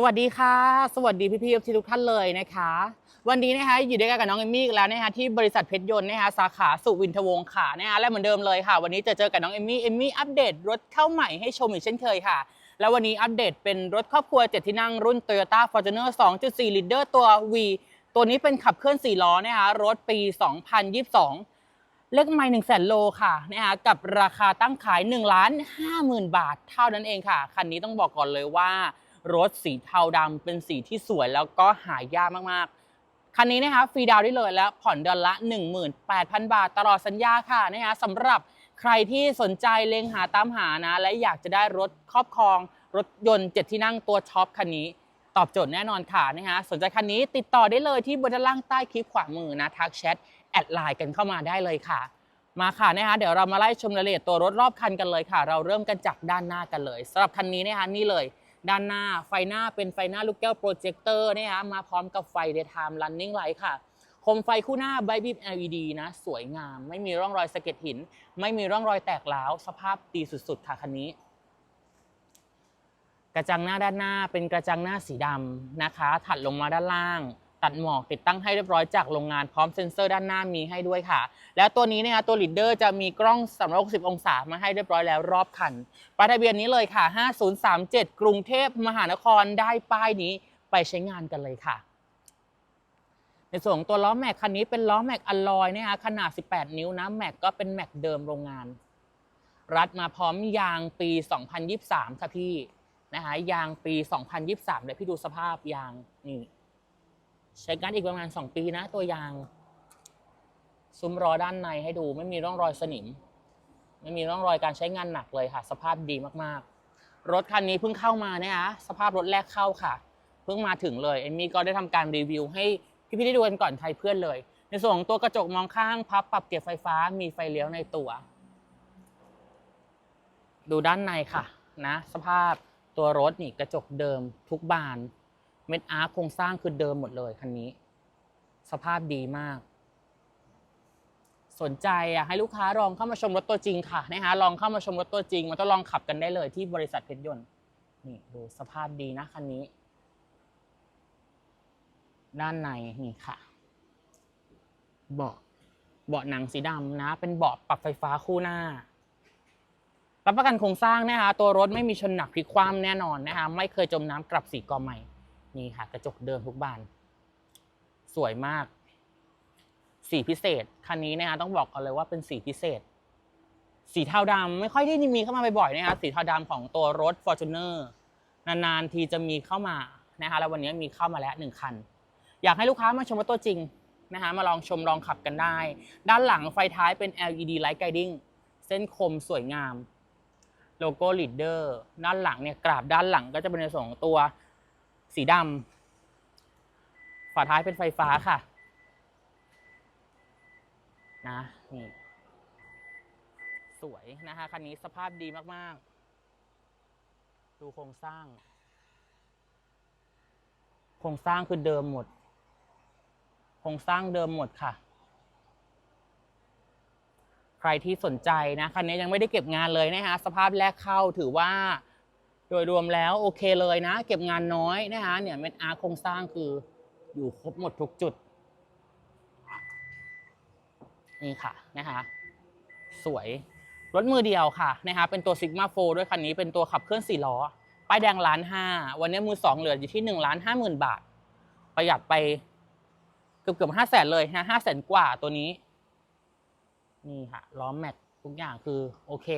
สวัสดีค่ะ สวัสดีพี่ๆทุกท่านเลยนะคะ วันนี้นะคะอยู่ด้วยกันกับน้องเอมมี่อีกแล้วนะคะที่บริษัทเพชรยนต์นะคะสาขาสุวินทวงศ์ค่ะนะคะและเหมือนเดิมเลยค่ะ วันนี้จะเจอกับน้องเอมมี่เอมมี่อัปเดตรถเข้าใหม่ให้ชมอีกเช่นเคยค่ะ แล้ววันนี้อัปเดตเป็นรถครอบครัว7ที่นั่งรุ่น Toyota Fortuner 2.4ลิตรตัว V ตัวนี้เป็นขับเคลื่อน4ล้อนะคะรถปี 2022เลขไม่หนึ่งแสนโลค่ะนะคะกับราคาตั้งขาย1ล้าน5หมื่นบาทเท่านั้นเองค่ะ คันนี้ต้องบอกก่อนเลยว่า รถสีเทาดำเป็นสีที่สวยแล้วก็หายากมากๆ คันนี้นะคะฟรีดาวได้เลยแล้วผ่อนเดือนละ 18,000 บาทตลอดสัญญาค่ะนะคะสำหรับใครที่สนใจเล็งหาตามหานะ และอยากจะได้รถครอบครอง รถยนต์ 7 ที่นั่งตัวท็อปคันนี้ ตอบโจทย์แน่นอนค่ะนะคะสนใจคันนี้ติดต่อได้เลยที่บนด้านล่างใต้คลิปขวามือนะทักแชทแอดไลน์กันเข้ามาได้เลยค่ะ มาค่ะนะคะเดี๋ยวเรามาไล่ชมรายละเอียดตัวรถรอบคันกันเลยค่ะ เราเริ่มกันจากด้านหน้ากันเลยสำหรับคันนี้นะคะนี่เลย ด้านหน้าไฟหน้าเป็นไฟหน้าลูกแก้วโปรเจคเตอร์นะคะมาพร้อมกับไฟ daytime running light ค่ะโคมไฟคู่หน้าไบบิบ LED นะสวยงาม ไม่มีร่องรอยสะเก็ดหิน ไม่มีร่องรอยแตกร้าว สภาพดีสุดๆ ค่ะคันนี้ กระจังหน้าด้านหน้าเป็นกระจังหน้าสีดำนะคะ ถัดลงมาด้านล่าง ตัดหมอกติดตั้งให้เรียบร้อยจากโรงงานพร้อมเซ็นเซอร์ด้านหน้ามีให้ด้วยค่ะ แล้วตัวนี้เนี่ยตัวลีดเดอร์จะมีกล้อง 360 องศามาให้เรียบร้อยแล้วรอบคันป้ายทะเบียนนี้เลยค่ะ 5037 กรุงเทพมหานครได้ป้ายนี้ไปใช้งานกันเลยค่ะ ในส่วนของตัวล้อแม็กคันนี้เป็นล้อแม็กอลลอยนะคะขนาด 18 นิ้วนะแม็กก็เป็นแม็กเดิมโรงงาน รัดมาพร้อมยางปี 2023 ค่ะพี่นะคะยางปี 2023 เลยพี่ดูสภาพยางนี่ ใช้กันอีกประมาณ 2 ปีนะ ตัวยาง ซุ้มล้อด้านในให้ดู ไม่มีร่องรอยสนิม ไม่มีร่องรอยการใช้งานหนักเลยค่ะ สภาพดีมากๆ รถคันนี้เพิ่งเข้ามานะคะสภาพรถแรกเข้าค่ะ เพิ่งมาถึงเลยเอมมี่ก็ได้ทำการรีวิวให้พี่ๆได้ดูกันก่อนใครเพื่อนเลย ในส่วนของตัวกระจกมองข้างพับปรับเก็บไฟฟ้ามีไฟเลี้ยวในตัว ดูด้านในค่ะนะ สภาพตัวรถนี่กระจกเดิมทุกบาน เม็ดอาร์คโครงสร้างคือเดิมหมดเลยคันนี้ สภาพดีมาก สนใจอยากให้ลูกค้าลองเข้ามาชมรถตัวจริงค่ะนะคะลองเข้ามาชมรถตัวจริง มันต้องลองขับกันได้เลยที่บริษัทเพชรยนต์นี่ดูสภาพดีนะคันนี้ ด้านในนี่ค่ะ เบาะเบาะหนังสีดำนะ เป็นเบาะปรับไฟฟ้าคู่หน้ารับประกันโครงสร้างนะคะตัวรถไม่มีชนหนักพลิกคว่ำแน่นอนนะคะไม่เคยจมน้ำกลับสีกอใหม่ นี่ค่ะกระจกเดิมทุกบาน สวยมาก สีพิเศษ คันนี้นะคะต้องบอกกันเลยว่าเป็นสีพิเศษ สีเทาดำไม่ค่อยได้มีเข้ามาบ่อยๆนะคะสีเทาดำของตัวรถ Fortuner นานๆทีจะมีเข้ามานะคะแล้ววันนี้มีเข้ามาแล้วหนึ่งคัน อยากให้ลูกค้ามาชมรถตัวจริงนะคะมาลองชมลองขับกันได้ ด้านหลังไฟท้ายเป็น LED light guiding เส้นคมสวยงาม โลโก้ leader ด้านหลังเนี่ยกราบด้านหลังก็จะเป็นในส่วนของตัว สีดำฝาท้ายเป็นไฟฟ้าค่ะ นะนี่สวยนะคะคันนี้สภาพดีมาก ๆ ดูโครงสร้าง โครงสร้างคือเดิมหมด โครงสร้างเดิมหมดค่ะ ใครที่สนใจนะคันนี้ยังไม่ได้เก็บงานเลยนะคะสภาพแรกเข้าถือว่า โดยรวมแล้วโอเคเลยนะ เก็บงานน้อยนะคะเนี่ยเม็ดอาร์โครงสร้างคืออยู่ครบหมดทุกจุด นี่ค่ะนะคะสวยรถมือเดียวค่ะนะคะเป็นตัว Sigma 4ด้วยคันนี้เป็นตัวขับเคลื่อน4ล้อป้ายแดงล้านห้าวันนี้มือสองเหลืออยู่ที่1ล้านห้าหมื่นบาท ประหยัดไปเกือบเกือบห้าแสนเลยนะห้าแสนกว่าตัวนี้ นี่ค่ะล้อแม็กทุกอย่างคือโอเค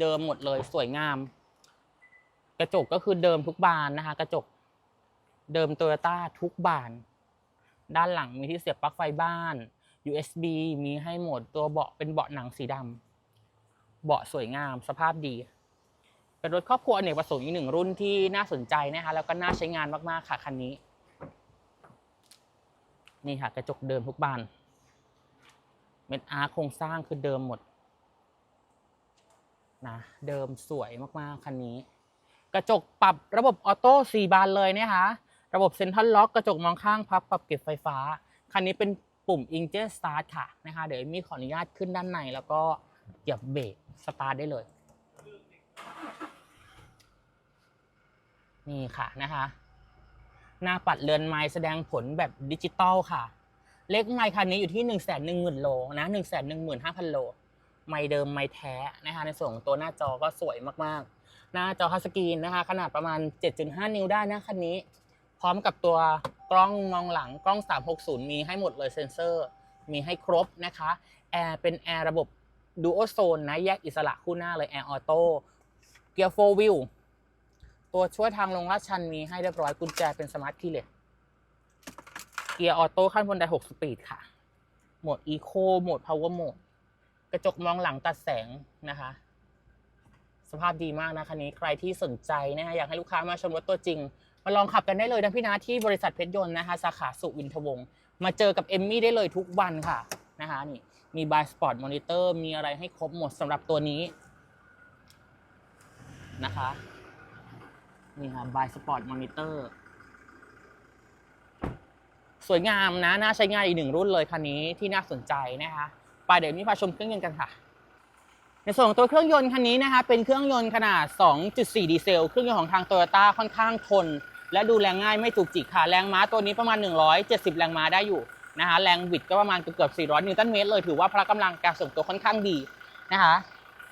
เดิมหมดเลยสวยงาม กระจกก็คือเดิมทุกบานนะคะ กระจกเดิมโตโยต้าทุกบาน ด้านหลังมีที่เสียบปลั๊กไฟบ้าน USB มีให้หมดตัวเบาะเป็นเบาะหนังสีดำเบาะสวยงามสภาพดี เป็นรถครอบครัวอเนกประสงค์อีกหนึ่งรุ่นที่น่าสนใจนะคะแล้วก็น่าใช้งานมากๆค่ะคันนี้ นี่ค่ะกระจกเดิมทุกบานเม็ดอาร์โครงสร้างคือเดิมหมดนะเดิมสวยมากๆคันนี้ กระจกปรับระบบออโต้สี่บานเลยนะคะระบบเซ็นทรัลล็อกกระจกมองข้างพับปรับเก็บไฟฟ้า คันนี้เป็นปุ่ม i n j e t Start ค่ะนะคะเดี๋ยวมีขออนุญาตขึ้นด้านใน แล้วก็เหยียบเบรกสตาร์ทได้เลย นี่ค่ะนะคะหน้าปัดเรือนไม้แสดงผลแบบดิจิตอลค่ะ เลขไมค์คันนี้อยู่ที่ 1 1 0 0 0 0โลนะ1 1 5 0 0 0โล ไมค์เดิมไมค์แท้นะคะในส่วนของตัวหน้าจอก็สวยมากๆ หน้าจอทัชสกรีนนะคะ ขนาดประมาณ 7.5 นิ้วได้นะคันนี้ พร้อมกับตัวกล้องมองหลังกล้อง 360 มีให้หมดเลยเซ็นเซอร์ มีให้ครบนะคะแอร์เป็นแอร์ระบบดูโอโซนนะแยกอิสระคู่หน้าเลยแอร์ออโต้เกียร์โฟวิลตัวช่วยทางลงลาดชันมีให้เรียบร้อยกุญแจเป็นสมาร์ทคีย์เลสเกียร์ออโต้ขั้นบนได้6สปีดค่ะโหมดอีโคโหมดพาวเวอร์โหมดกระจกมองหลังตัดแสงนะคะ สภาพดีมากนะคันนี้ใครที่สนใจนะคะอยากให้ลูกค้ามาชมรถตัวจริง มาลองขับกันได้เลยนะพี่นะที่บริษัทเพชรยนต์นะคะสาขาสุวินทวงศ์มาเจอกับเอมมี่ได้เลยทุกวันค่ะนะคะนี่มีบายสปอร์ตมอนิเตอร์มีอะไรให้ครบหมดสำหรับตัวนี้นะคะนี่ค่ะบายสปอร์ตมอนิเตอร์สวยงามนะ น่าใช้งานอีกหนึ่งรุ่นเลยคันนี้ที่น่าสนใจนะคะ ไปเดี๋ยวนี้พาชมเครื่องยนต์กันค่ะ ในส่วนของตัวเครื่องยนต์คันนี้นะคะเป็นเครื่องยนต์ขนาด 2.4 ดีเซล เครื่องยนต์ของทางโตโยต้าค่อนข้างทน และดูแรงง่ายไม่จุกจิกค่ะ แรงม้าตัวนี้ประมาณ 170 แรงม้าได้อยู่นะคะ แรงบิดก็ประมาณเกือบ 400 นิวตันเมตรเลย ถือว่าพละกำลังการส่งตัวค่อนข้างดีนะคะ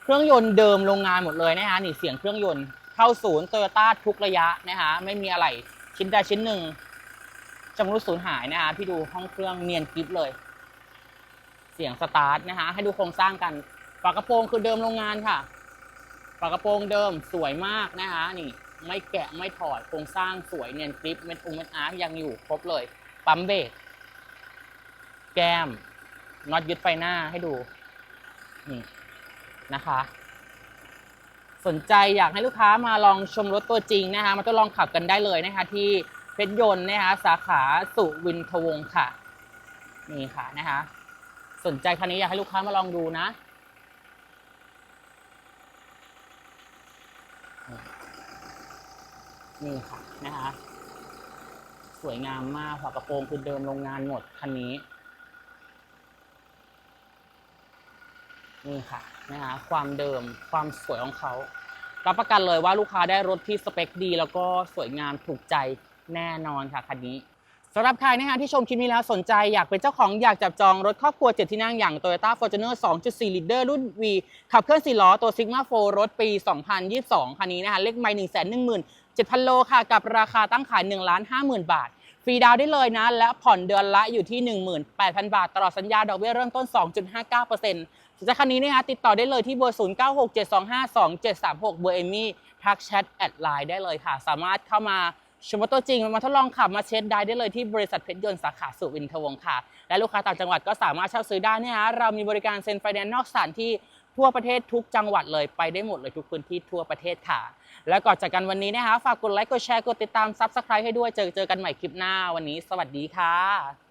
เครื่องยนต์เดิมโรงงานหมดเลยนะคะนี่เสียงเครื่องยนต์เข้าศูนย์โตโยต้าทุกระยะนะคะไม่มีอะไรชิ้นใดชิ้นหนึ่งจำรุดสูญหายนะคะพี่ดูห้องเครื่องเนียนกริบเลย เสียงสตาร์ทนะคะให้ดูโครงสร้างกัน ฝากระโปรงคือเดิมโรงงานค่ะ ฝากระโปรงเดิมสวยมากนะคะ นี่ ไม่แกะไม่ถอดโครงสร้างสวยเนียนกริปเม็ดองเม็ดอาร์ยังอยู่ครบเลย ปั๊มเบรกแก้มน็อตยึดไฟหน้าให้ดูนี่นะคะ สนใจอยากให้ลูกค้ามาลองชมรถตัวจริงนะคะ มาทดลองขับกันได้เลยนะคะ ที่เพชรยนต์นะคะสาขาสุวินทวงศ์ค่ะ นี่ค่ะนะคะ สนใจคันนี้อยากให้ลูกค้ามาลองดูนะ นี่ค่ะนะคะ สวยงามมากฝากระโปรงคือเดิมโรงงานหมดคันนี้ นี่ค่ะนะคะความเดิมความสวยของเขา รับประกันเลยว่าลูกค้าได้รถที่สเปคดี แล้วก็สวยงามถูกใจแน่นอนค่ะคันนี้สำหรับใครนะคะที่ชมคลิปนี้แล้วสนใจอยากเป็นเจ้าของอยากจับจองรถครอบครัวเจ็ดที่นั่งอย่าง Toyota Fortuner 2.4 Leader รุ่น V ขับเคลื่อน4ล้อตัว Sigma 4รถปี 2022 คันนี้นะคะเลขไม่1 1 1 7,000 โลค่ะ กับราคาตั้งขาย1ล้าน50,000 บาท ฟรีดาวได้เลยนะ และผ่อนเดือนละอยู่ที่ 18,000 บาท ตลอดสัญญาดอกเบี้ยเริ่มต้น 2.59%สำหรับคันนี้นะคะติดต่อได้เลยที่เบอร์ 0967252736 เบอร์เอมี่ทักแชทแอดไลน์ได้เลยค่ะ สามารถเข้ามาชมรถตัวจริงมาทดลองขับมาเช็ดได้ได้เลยที่บริษัทเพชรยนต์สาขาสุวินทวงศ์ค่ะ และลูกค้าต่างจังหวัดก็สามารถเช่าซื้อได้เนี่ยนะเรามีบริการเซ็นไฟแนนซ์นอกสถานที่ ทั่วประเทศทุกจังหวัดเลยไปได้หมดเลยทุกพื้นที่ทั่วประเทศค่ะ แล้วก่อนจากกันวันนี้นะคะฝากกดไลค์กดแชร์กดติดตามซับสไครต์ให้ด้วยเจอเจอกันใหม่คลิปหน้าวันนี้ สวัสดีค่ะ